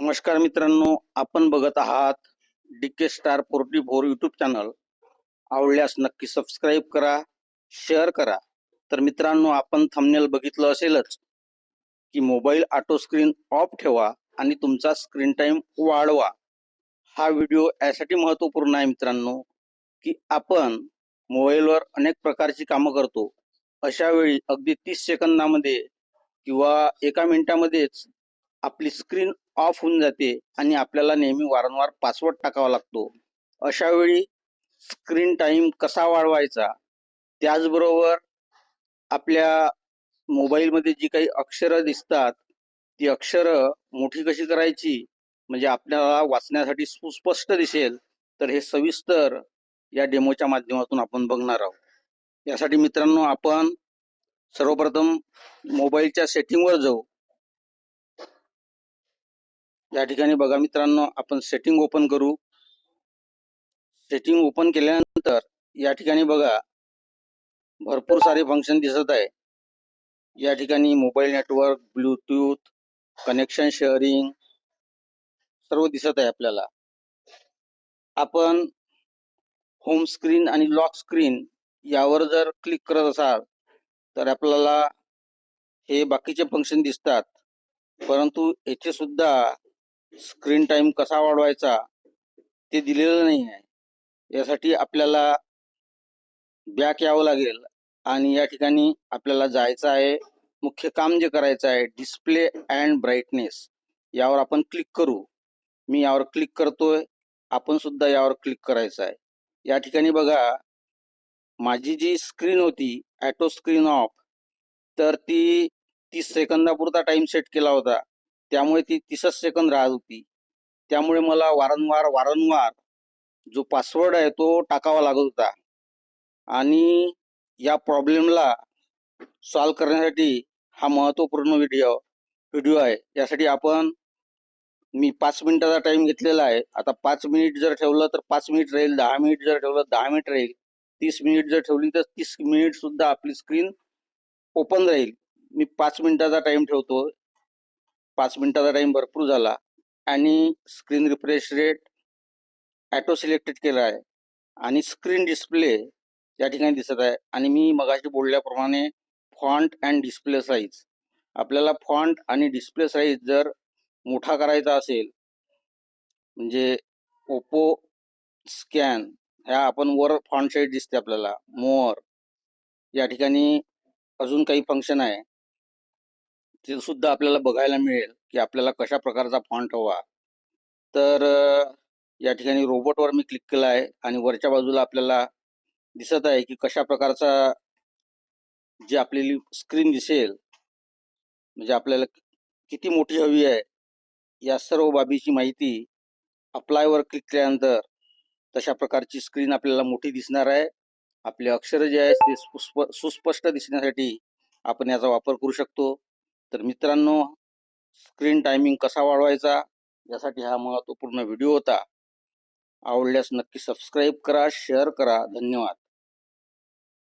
नमस्कार मित्रांनो आपण बघत आहात D K star forty four YouTube channel आवडल्यास नक्की सबस्क्राईब करा शेअर करा. तर मित्रांनो आपण थंबनेल बघितलं असेलच की मोबाईल ऑटो स्क्रीन ऑफ ठेवा आणि तुमचा स्क्रीन टाईम वाढवा. हा व्हिडिओ यासाठी महत्त्वपूर्ण आहे मित्रांनो की आपण मोबाईलवर अनेक प्रकारची कामं करतो. अशा वेळी अगदी तीस सेकंदामध्ये किंवा एका मिनिटामध्येच आपली स्क्रीन ऑफ होऊन जाते आणि आपल्याला नेहमी वारंवार पासवर्ड टाकावा लागतो. अशा वेळी स्क्रीन टाईम कसा वाढवायचा? त्याचबरोबर आपल्या मोबाईलमध्ये जी काही अक्षरं दिसतात ती अक्षरं मोठी कशी करायची? म्हणजे आपल्याला वाचण्यासाठी सुस्पष्ट दिसेल तर हे सविस्तर या डेमोच्या माध्यमातून आपण बघणार आहोत. यासाठी मित्रांनो आपण सर्वप्रथम मोबाईलच्या सेटिंगवर जाऊ. या ठिकाणी बघा मित्रांनो आपण सेटिंग ओपन करू. सेटिंग ओपन केल्यानंतर या ठिकाणी बघा भरपूर सारे फंक्शन दिसत आहे. या ठिकाणी mobile network bluetooth connection sharing सर्व दिसत आहे आपल्याला. आपण होम स्क्रीन आणि लॉक स्क्रीन यावर जर क्लिक करत असाल तर आपल्याला हे बाकीचे फंक्शन दिसतात. परंतु येथे सुद्धा स्क्रीन टाइम कसा वाढवायचा ते दिलेलं नाही आहे यासाठी आपल्याला बॅक यावं लागेल आणि या ठिकाणी आपल्याला जायचं आहे. मुख्य काम जे करायचं आहे डिस्प्ले अँड ब्राईटनेस यावर आपण क्लिक करू. मी यावर क्लिक करतोय. आपण सुद्धा यावर क्लिक करायचं आहे. या ठिकाणी बघा माझी जी स्क्रीन होती ॲटो स्क्रीन ऑफ तर ती तीस सेकंदापुरता टाइम सेट केला होता. त्यामुळे ती तीसच सेकंद राहत होती. त्यामुळे मला वारंवार वारंवार जो पासवर्ड आहे तो टाकावा लागत होता. आणि या प्रॉब्लेमला सॉल्व करण्यासाठी हा महत्त्वपूर्ण व्हिडिओ व्हिडिओ आहे. यासाठी आपण मी पाच मिनिटाचा टाइम घेतलेला आहे. आता पाच मिनिट जर ठेवलं तर पाच मिनिट राहील दहा मिनिट जर ठेवलं दहा मिनिट राहील. तीस मिनिट जर ठेवली तर तीस मिनिट सुद्धा आपली स्क्रीन ओपन राहील. मी पाच मिनिटाचा टाइम ठेवतो. पाच मिनिटाचा टाइम भरपूर झाला आणि screen refresh rate auto selected केला आहे आणि स्क्रीन डिस्प्ले या ठिकाणी दिसत आहे. आणि मी मगाशी बोलल्याप्रमाणे फॉन्ट अँड डिस्प्ले साईज आपल्याला फॉन्ट आणि डिस्प्ले साईज जर मोठा करायचा असेल म्हणजे ओप्पो स्कॅन ह्या आपण वर फॉन्ट साईज दिसते आपल्याला. मोअर या ठिकाणी अजून काही फंक्शन आहे. ते सुद्धा आपल्याला बघायला मिळेल की आपल्याला कशा प्रकारचा फॉन्ट हवा. तर या ठिकाणी रोबोटवर मी क्लिक केलं आहे आणि वरच्या बाजूला आपल्याला दिसत आहे की कशा प्रकारचा जी आपल्याली स्क्रीन दिसेल म्हणजे आपल्याला किती मोठी हवी आहे या सर्व बाबीची माहिती अप्लायवर क्लिक केल्यानंतर तशा प्रकारची स्क्रीन आपल्याला मोठी दिसणार आहे. आपले अक्षर जे आहेत ते सुस्प- सुस्पष्ट दिसण्यासाठी आपण याचा वापर करू शकतो. तर मित्रांनो स्क्रीन टायमिंग कसा वाढवायचा यासाठी हा महत्त्वपूर्ण व्हिडिओ होता. आवडल्यास नक्की सबस्क्राईब करा शेअर करा. धन्यवाद.